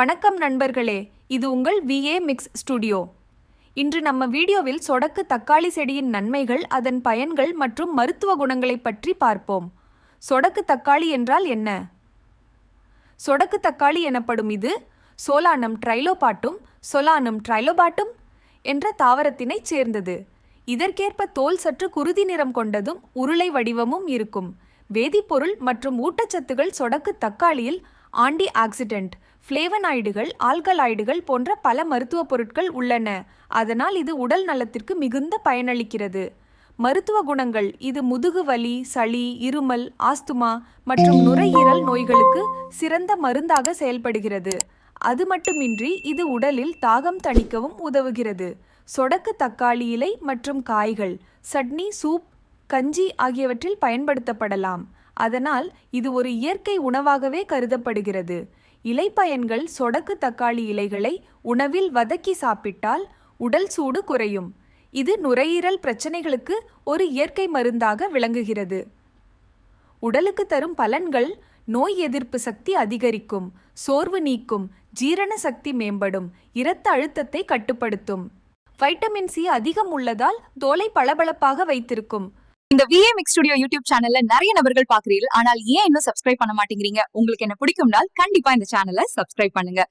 வணக்கம் நண்பர்களே இது உங்கள் விஏ மிக்ஸ் ஸ்டுடியோ இன்று நம்ம வீடியோவில் சொடக்கு தக்காளி செடியின் நன்மைகள் அதன் பயன்கள் மற்றும் மருத்துவ குணங்களை பற்றி பார்ப்போம். சொடக்கு தக்காளி என்றால் என்ன? சொடக்கு தக்காளி எனப்படும் இது சோலானம் ட்ரைலோபாட்டும் சொலானம் ட்ரைலோபாட்டும் என்ற தாவரத்தினைச் சேர்ந்தது. இதற்கேற்ப தோல் சற்று குருதி நிறம் கொண்டதும் உருளை வடிவமும் இருக்கும். வேதிப்பொருள் மற்றும் ஊட்டச்சத்துகள் சொடக்கு தக்காளியில் ஆன்டி ஆக்சிடென்ட் ஃப்ளேவனாய்டுகள் ஆல்கலாய்டுகள் போன்ற பல மருத்துவப் பொருட்கள் உள்ளன. அதனால் இது உடல் நலத்திற்கு மிகுந்த பயனளிக்கிறது. மருத்துவ குணங்கள் இது முதுகு வலி சளி இருமல் ஆஸ்துமா மற்றும் நுரையீரல் நோய்களுக்கு சிறந்த மருந்தாக செயல்படுகிறது. அது மட்டுமின்றி இது உடலில் தாகம் தணிக்கவும் உதவுகிறது. சொடக்கு தக்காளி இலை மற்றும் காய்கள் சட்னி சூப் கஞ்சி ஆகியவற்றில் பயன்படுத்தப்படலாம். அதனால் இது ஒரு இயற்கை உணவாகவே கருதப்படுகிறது. இலைப்பயன்கள் சொடக்கு தக்காளி இலைகளை உணவில் வதக்கி சாப்பிட்டால் உடல் சூடு குறையும். இது நுரையீரல் பிரச்சனைகளுக்கு ஒரு இயற்கை மருந்தாக விளங்குகிறது. உடலுக்கு தரும் பலன்கள் நோய் எதிர்ப்பு சக்தி அதிகரிக்கும் சோர்வு நீக்கும் ஜீரண சக்தி மேம்படும் இரத்த அழுத்தத்தை கட்டுப்படுத்தும். வைட்டமின் சி அதிகம் உள்ளதால் தோலை பளபளப்பாக வைத்திருக்கும். இந்த விஏ மிக்ஸ் ஸ்டுடியோ யூடியூப் சேனல்ல நிறைய நபர்கள் பாக்குறீர்கள் ஆனால் ஏன் இன்னும் சப்ஸ்கிரைப் பண்ண மாட்டேங்கிறீங்க? உங்களுக்கு என்ன பிடிக்கும்னால் கண்டிப்பா இந்த சேனலை சப்ஸ்கிரைப் பண்ணுங்க.